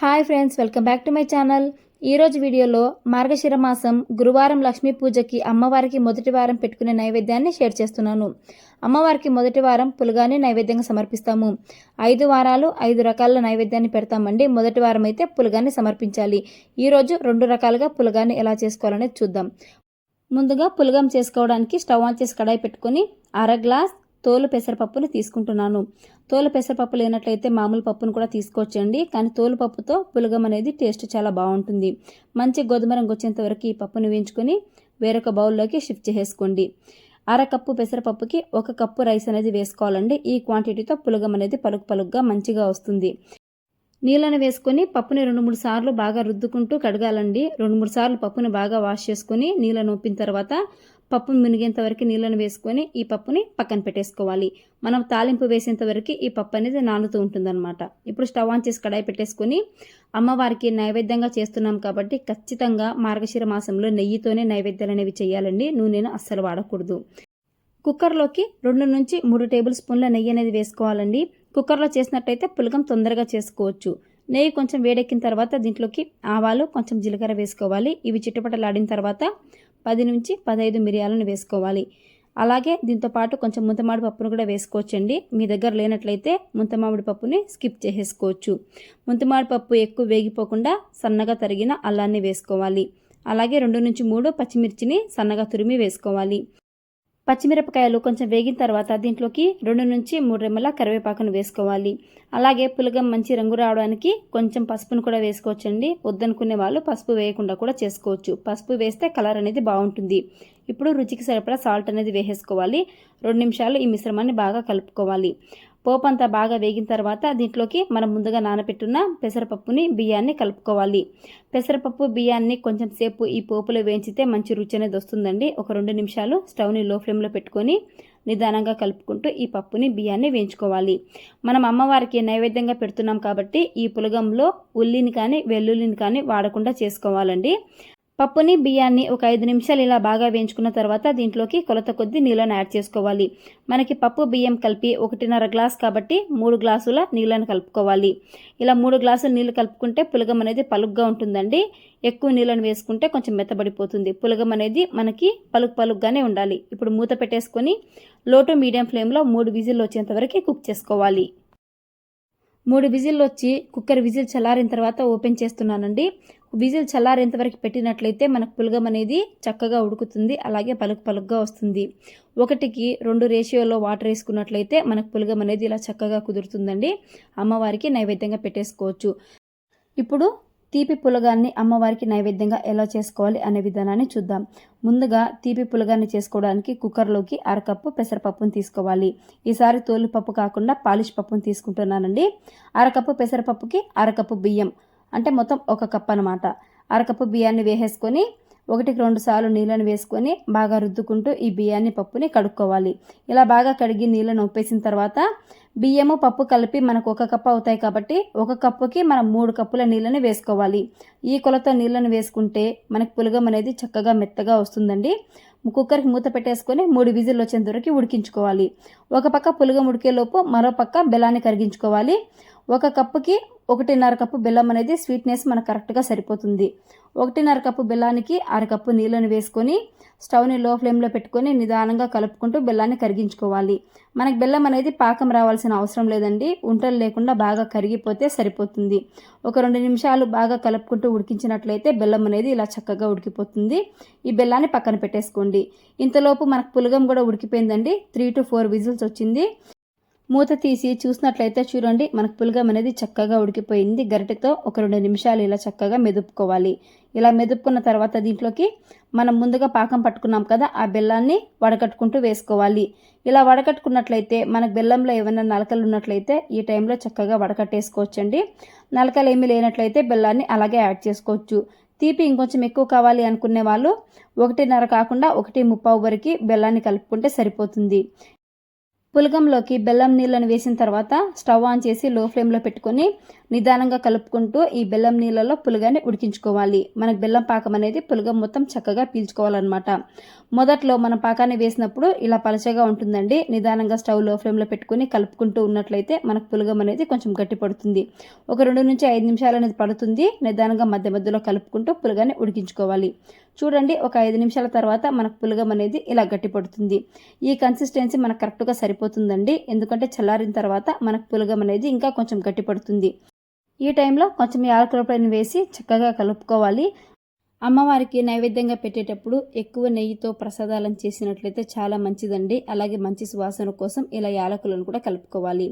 Hi friends welcome back to my channel. ఈరోజు వీడియోలో మార్గశిర మాసం గురువారం లక్ష్మీ పూజకి అమ్మవారికి మొదటి వారం పెట్టుకునే నైవేద్యాన్ని షేర్ చేస్తున్నాను. అమ్మవారికి మొదటి వారం పులగాన్ని నైవేద్యంగా సమర్పిస్తాము. ఐదు వారాలు ఐదు రకాల నైవేద్యాన్ని పెడతామండి. మొదటి వారం అయితే పులగాన్ని సమర్పించాలి. ఈరోజు రెండు రకాలుగా పులగాన్ని ఎలా చేసుకోవాలనేది చూద్దాం. ముందుగా పులగం చేసుకోవడానికి స్టవ్ ఆన్ చేసి కడాయి పెట్టుకొని అర గ్లాస్ తోలు పెసరపప్పుని తీసుకుంటున్నాను. తోలు పెసరపప్పు లేనట్లయితే మామూలు పప్పును కూడా తీసుకోవచ్చండి. కానీ తోలు పప్పుతో పులగం అనేది టేస్ట్ చాలా బాగుంటుంది. మంచి గోధుమ రంగు వచ్చేంత వరకు ఈ పప్పును వేయించుకొని వేరొక బౌల్లోకి షిఫ్ట్ చేసుకోండి అర కప్పు పెసరపప్పుకి ఒక కప్పు రైస్ అనేది వేసుకోవాలండి. ఈ క్వాంటిటీతో పులగం అనేది పలుకు పలుగ్గా మంచిగా వస్తుంది. నీళ్ళని వేసుకొని పప్పుని రెండు మూడు సార్లు బాగా రుద్దుకుంటూ కడగాలండి. రెండు మూడు సార్లు పప్పుని బాగా వాష్ చేసుకొని నీళ్ళను ఒప్పిన తర్వాత పప్పు మునిగేంత వరకు నీళ్ళను వేసుకొని ఈ పప్పుని పక్కన పెట్టేసుకోవాలి. మనం తాలింపు వేసేంత వరకు ఈ పప్పు అనేది నానుతూ ఉంటుందన్నమాట. ఇప్పుడు స్టవ్ ఆన్ చేసి కడాయి పెట్టేసుకొని అమ్మవారికి నైవేద్యంగా చేస్తున్నాం కాబట్టి ఖచ్చితంగా మార్గశిర మాసంలో నెయ్యితోనే నైవేద్యాలు అనేవి చేయాలండి. నూనెను అస్సలు వాడకూడదు. కుక్కర్లోకి రెండు నుంచి మూడు టేబుల్ స్పూన్ల నెయ్యి అనేది వేసుకోవాలండి. కుక్కర్లో చేసినట్టయితే పులగం తొందరగా చేసుకోవచ్చు. నెయ్యి కొంచెం వేడెక్కిన తర్వాత దీంట్లోకి ఆవాలు కొంచెం జీలకర్ర వేసుకోవాలి. ఇవి చిట్టుపటలాడిన తర్వాత పది నుంచి పదహైదు మిరియాలను వేసుకోవాలి. అలాగే దీంతో పాటు కొంచెం ముంతమామిడి పప్పును కూడా వేసుకోవచ్చండి. మీ దగ్గర లేనట్లయితే ముంతమామిడి పప్పుని స్కిప్ చేసేసుకోవచ్చు. ముంతమామిడి పప్పు ఎక్కువ వేగిపోకుండా సన్నగా తరిగిన అల్లాన్ని వేసుకోవాలి. అలాగే రెండు నుంచి మూడు పచ్చిమిర్చిని సన్నగా తురిమి వేసుకోవాలి. పచ్చిమిరపకాయలు కొంచెం వేగిన తర్వాత దీంట్లోకి రెండు నుంచి మూడు రెమ్మల కరివేపాకును వేసుకోవాలి. అలాగే పులగం మంచి రంగు రావడానికి కొంచెం పసుపును కూడా వేసుకోవచ్చండి. వద్దనుకునే వాళ్ళు పసుపు వేయకుండా కూడా చేసుకోవచ్చు. పసుపు వేస్తే కలర్ అనేది బాగుంటుంది. ఇప్పుడు రుచికి సరిపడా సాల్ట్ అనేది వేసేసుకోవాలి. రెండు నిమిషాలు ఈ మిశ్రమాన్ని బాగా కలుపుకోవాలి. పోపు అంతా బాగా వేగిన తర్వాత దీంట్లోకి మనం ముందుగా నానబెట్టున్న పెసరపప్పుని బియ్యాన్ని కలుపుకోవాలి. పెసరపప్పు బియ్యాన్ని కొంచెం సేపు ఈ పోపులో వేయించితే మంచి రుచి అనేది వస్తుందండి. ఒక రెండు నిమిషాలు స్టవ్ని లో ఫ్లేమ్లో పెట్టుకొని నిదానంగా కలుపుకుంటూ ఈ పప్పుని బియ్యాన్ని వేయించుకోవాలి. మనం అమ్మవారికి నైవేద్యంగా పెడుతున్నాం కాబట్టి ఈ పులగంలో ఉల్లిని కానీ వెల్లుల్లిని కానీ వాడకుండా చేసుకోవాలండి. పప్పుని బియ్యాన్ని ఒక ఐదు నిమిషాలు ఇలా బాగా వేయించుకున్న తర్వాత దీంట్లోకి కొలత కొద్ది నీళ్ళను యాడ్ చేసుకోవాలి. మనకి పప్పు బియ్యం కలిపి ఒకటిన్నర గ్లాస్ కాబట్టి మూడు గ్లాసుల నీళ్ళను కలుపుకోవాలి. ఇలా మూడు గ్లాసులు నీళ్ళు కలుపుకుంటే పులగం అనేది పలుగ్గా ఉంటుందండి. ఎక్కువ నీళ్ళను వేసుకుంటే కొంచెం మెత్తబడిపోతుంది. పులగం అనేది మనకి పలుకు పలుగ్గానే ఉండాలి. ఇప్పుడు మూత పెట్టేసుకొని లో టు మీడియం ఫ్లేమ్లో మూడు విజిల్లు వచ్చేంత వరకు కుక్ చేసుకోవాలి. మూడు విజిల్లు వచ్చి కుక్కర్ విజిల్ చల్లారిన తర్వాత ఓపెన్ చేస్తున్నానండి. విజిల్ చల్లారేంత వరకు పెట్టినట్లయితే మనకు పులగం అనేది చక్కగా ఉడుకుతుంది అలాగే పలుకు పలుగ్గా వస్తుంది. ఒకటికి రెండు రేషియోలో వాటర్ వేసుకున్నట్లయితే మనకు పులగం అనేది ఇలా చక్కగా కుదురుతుందండి. అమ్మవారికి నైవేద్యంగా పెట్టేసుకోవచ్చు. ఇప్పుడు తీపి పులగాన్ని అమ్మవారికి నైవేద్యంగా ఎలా చేసుకోవాలి అనే విధానాన్ని చూద్దాం. ముందుగా తీపి పులగాన్ని చేసుకోవడానికి కుక్కర్లోకి అరకప్పు పెసరపప్పును తీసుకోవాలి. ఈసారి తోలుపప్పు కాకుండా పాలిష్ పప్పును తీసుకుంటున్నానండి. అరకప్పు పెసరపప్పుకి అరకప్పు బియ్యం. అంటే మొత్తం ఒక కప్ అనమాట అరకప్పు బియ్యాన్ని వేసేసుకొని ఒకటికి రెండు సార్లు నీళ్ళని వేసుకొని బాగా రుద్దుకుంటూ ఈ బియ్యాన్ని పప్పుని కడుక్కోవాలి. ఇలా బాగా కడిగి నీళ్ళని ఒప్పేసిన తర్వాత బియ్యము పప్పు కలిపి మనకు ఒక కప్పు అవుతాయి కాబట్టి ఒక కప్పుకి మనం మూడు కప్పుల నీళ్ళని వేసుకోవాలి. ఈ కొలత నీళ్ళని వేసుకుంటే మనకి పులగం అనేది చక్కగా మెత్తగా వస్తుందండి. కుక్కర్కి మూత పెట్టేసుకొని మూడు విజిల్లు వచ్చేంత వరకు ఉడికించుకోవాలి. ఒక పక్క పులగం ఉడికేలోపు మరో పక్క బెలాన్ని కరిగించుకోవాలి. ఒక కప్పుకి ఒకటిన్నర కప్పు బెల్లం అనేది స్వీట్నెస్ మనకు కరెక్ట్గా సరిపోతుంది. ఒకటిన్నర కప్పు బెల్లానికి అరకప్పు నీళ్ళని వేసుకొని స్టవ్ని లో ఫ్లేమ్లో పెట్టుకొని నిదానంగా కలుపుకుంటూ బెల్లాన్ని కరిగించుకోవాలి. మనకు బెల్లం అనేది పాకం రావాల్సిన అవసరం లేదండి. ఉంటలు లేకుండా బాగా కరిగిపోతే సరిపోతుంది. ఒక రెండు నిమిషాలు బాగా కలుపుకుంటూ ఉడికించినట్లయితే బెల్లం అనేది ఇలా చక్కగా ఉడికిపోతుంది. ఈ బెల్లాన్ని పక్కన పెట్టేసుకోండి. ఇంతలోపు మనకు పులగం కూడా ఉడికిపోయిందండి. త్రీ టు ఫోర్ విజిల్స్ వచ్చింది. మూత తీసి చూసినట్లయితే చూడండి మనకు పులగం అనేది చక్కగా ఉడికిపోయింది. గరిటెతో ఒక రెండు నిమిషాలు ఇలా చక్కగా మెదుపుకోవాలి. ఇలా మెదుపుకున్న తర్వాత దీంట్లోకి మనం ముందుగా పాకం పట్టుకున్నాం కదా ఆ బెల్లాన్ని వడకట్టుకుంటూ వేసుకోవాలి. ఇలా వడకట్టుకున్నట్లయితే మనకు బెల్లంలో ఏమైనా నలకలు ఉన్నట్లయితే ఈ టైంలో చక్కగా వడకట్టేసుకోవచ్చండి. నలకలు ఏమీ లేనట్లయితే బెల్లాన్ని అలాగే యాడ్ చేసుకోవచ్చు. తీపి ఇంకొంచెం ఎక్కువ కావాలి అనుకునే వాళ్ళు ఒకటిన్నర కాకుండా ఒకటి ముప్పావు వరకు బెల్లాన్ని కలుపుకుంటే సరిపోతుంది. పులగంలోకి బెల్లం నీళ్ళను వేసిన తర్వాత స్టవ్ ఆన్ చేసి లో ఫ్లేమ్లో పెట్టుకొని నిదానంగా కలుపుకుంటూ ఈ బెల్లం నీళ్ళలో పులగాన్ని ఉడికించుకోవాలి. మనకు బెల్లం పాకం అనేది పులగం మొత్తం చక్కగా పీల్చుకోవాలన్నమాట. మొదట్లో మనం పాకాన్ని వేసినప్పుడు ఇలా పలచగా ఉంటుందండి. నిదానంగా స్టవ్లో ఫ్లేమ్లో పెట్టుకుని కలుపుకుంటూ ఉన్నట్లయితే మనకు పులగం అనేది కొంచెం గట్టి పడుతుంది. ఒక రెండు నుంచి ఐదు నిమిషాలు అనేది పడుతుంది. నిదానంగా మధ్య మధ్యలో కలుపుకుంటూ పులగాన్ని ఉడికించుకోవాలి. చూడండి ఒక ఐదు నిమిషాల తర్వాత మనకు పులగం అనేది ఇలా గట్టి పడుతుంది. ఈ కన్సిస్టెన్సీ మనకు కరెక్ట్గా సరిపోతుందండి. ఎందుకంటే చల్లారిన తర్వాత మనకు పులగం అనేది ఇంకా కొంచెం గట్టి పడుతుంది. ఈ టైంలో కొంచెం యాలకుల వేసి చక్కగా కలుపుకోవాలి. అమ్మవారికి నైవేద్యంగా పెట్టేటప్పుడు ఎక్కువ నెయ్యితో ప్రసాదాలను చేసినట్లయితే చాలా మంచిదండి. అలాగే మంచి సువాసన కోసం ఇలా యాలకులను కూడా కలుపుకోవాలి.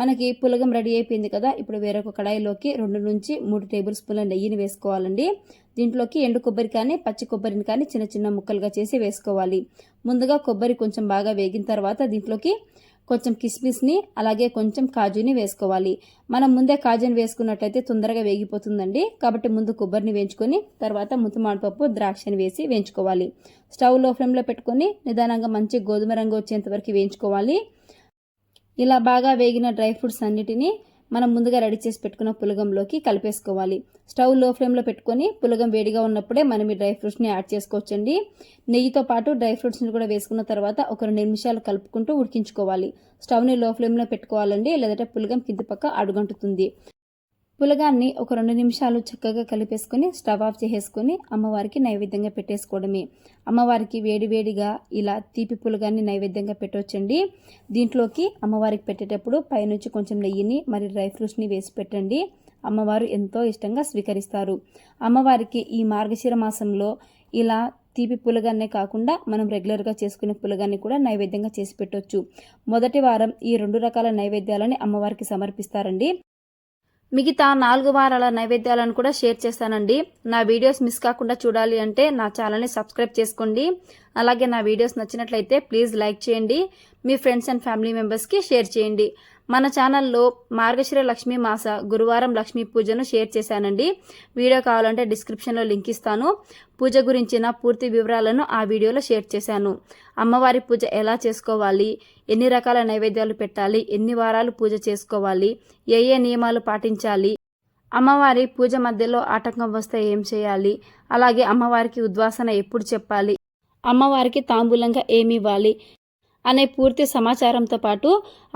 మనకి పులగం రెడీ అయిపోయింది కదా ఇప్పుడు వేరొక కడాయిలోకి రెండు నుంచి మూడు టేబుల్ స్పూన్ల నెయ్యిని వేసుకోవాలండి. దీంట్లోకి ఎండు కొబ్బరి కానీ పచ్చి కొబ్బరిని కానీ చిన్న చిన్న ముక్కలుగా చేసి వేసుకోవాలి. ముందుగా కొబ్బరి కొంచెం బాగా వేగిన తర్వాత దీంట్లోకి కొంచెం కిస్మిస్ని అలాగే కొంచెం కాజుని వేసుకోవాలి. మనం ముందే కాజుని వేసుకున్నట్లయితే తొందరగా వేగిపోతుందండి. కాబట్టి ముందు కొబ్బరిని వేయించుకొని తర్వాత ముతుమాడిపప్పు ద్రాక్షని వేసి వేయించుకోవాలి. స్టవ్లో ఫ్లేమ్లో పెట్టుకొని నిదానంగా మంచి గోధుమ రంగు వచ్చేంత వరకు వేయించుకోవాలి. ఇలా బాగా వేగిన డ్రై ఫ్రూట్స్ అన్నిటినీ మనం ముందుగా రెడీ చేసి పెట్టుకున్న పులగంలోకి కలిపేసుకోవాలి. స్టవ్లో ఫ్లేమ్లో పెట్టుకొని పులగం వేడిగా ఉన్నప్పుడే మనం ఈ డ్రై ఫ్రూట్స్ని యాడ్ చేసుకోవచ్చండి. నెయ్యితో పాటు డ్రై ఫ్రూట్స్ని కూడా వేసుకున్న తర్వాత ఒక రెండు నిమిషాలు కలుపుకుంటూ ఉడికించుకోవాలి. స్టవ్ని లో ఫ్లేమ్లో పెట్టుకోవాలండి లేదంటే పులగం కింది పక్క అడుగంటుతుంది. పులగాన్ని ఒక రెండు నిమిషాలు చక్కగా కలిపేసుకొని స్టవ్ ఆఫ్ చేసేసుకొని అమ్మవారికి నైవేద్యంగా పెట్టేసుకోవడమే. అమ్మవారికి వేడివేడిగా ఇలా తీపి పులగాన్ని నైవేద్యంగా పెట్టవచ్చండి దీంట్లోకి అమ్మవారికి పెట్టేటప్పుడు పైనుంచి కొంచెం నెయ్యిని మరి డ్రై ఫ్రూట్స్ని వేసి పెట్టండి. అమ్మవారు ఎంతో ఇష్టంగా స్వీకరిస్తారు. అమ్మవారికి ఈ మార్గశిర మాసంలో ఇలా తీపి పులగాన్నే కాకుండా మనం రెగ్యులర్గా చేసుకునే పులగాన్ని కూడా నైవేద్యంగా చేసి పెట్టవచ్చు మొదటి వారం ఈ రెండు రకాల నైవేద్యాలని అమ్మవారికి సమర్పిస్తారండి. మిగతా నాలుగు వారాల నైవేద్యాలను కూడా షేర్ చేస్తానండి. నా వీడియోస్ మిస్ కాకుండా చూడాలి అంటే నా ఛానల్ని సబ్స్క్రైబ్ చేసుకోండి. అలాగే నా వీడియోస్ నచ్చినట్లయితే ప్లీజ్ లైక్ చేయండి. మీ ఫ్రెండ్స్ అండ్ ఫ్యామిలీ మెంబర్స్కి షేర్ చేయండి. మన ఛానల్లో మార్గశిర లక్ష్మీ మాస గురువారం లక్ష్మీ పూజను షేర్ చేశానండి. వీడియో కావాలంటే డిస్క్రిప్షన్లో లింక్ ఇస్తాను. పూజ గురించిన పూర్తి వివరాలను ఆ వీడియోలో షేర్ చేశాను. అమ్మవారి పూజ ఎలా చేసుకోవాలి? ఎన్ని రకాల నైవేద్యాలు పెట్టాలి? ఎన్ని వారాలు పూజ చేసుకోవాలి? ఏ ఏ నియమాలు పాటించాలి? అమ్మవారి పూజ మధ్యలో ఆటంకం వస్తే ఏం చేయాలి? అలాగే అమ్మవారికి ఉద్వాసన ఎప్పుడు చెప్పాలి? అమ్మవారికి తాంబూలంగా ఏమి ఇవ్వాలి? అనే పూర్తి సమాచారంతో పాటు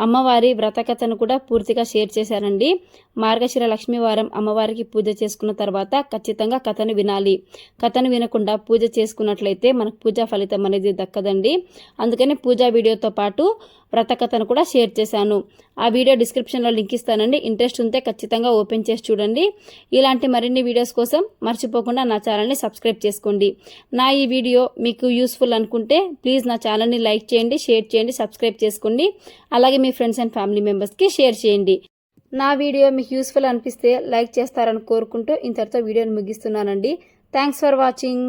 అమ్మవారి వ్రతకథను కూడా పూర్తిగా షేర్ చేశారండి. మార్గశిర లక్ష్మీవారం అమ్మవారికి పూజ చేసుకున్న తర్వాత ఖచ్చితంగా కథను వినాలి. కథను వినకుండా పూజ చేసుకున్నట్లయితే మనకు పూజా ఫలితం అనేది దక్కదండి. అందుకని పూజా వీడియోతో పాటు వ్రతకథను కూడా షేర్ చేశాను. ఆ వీడియో డిస్క్రిప్షన్లో లింక్ ఇస్తానండి. ఇంట్రెస్ట్ ఉంటే ఖచ్చితంగా ఓపెన్ చేసి చూడండి. ఇలాంటి మరిన్ని వీడియోస్ కోసం మర్చిపోకుండా నా ఛానల్ని సబ్స్క్రైబ్ చేసుకోండి. నా ఈ వీడియో మీకు యూస్ఫుల్ అనుకుంటే ప్లీజ్ నా ఛానల్ని లైక్ చేయండి షేర్ చేయండి సబ్స్క్రైబ్ చేసుకోండి. అలాగే మీ ఫ్రెండ్స్ అండ్ ఫ్యామిలీ మెంబర్స్కి షేర్ చేయండి. నా వీడియో మీకు యూస్ఫుల్ అనిపిస్తే లైక్ చేస్తారని కోరుకుంటూ ఇంతటితో వీడియోని ముగిస్తున్నానండి. Thanks for watching.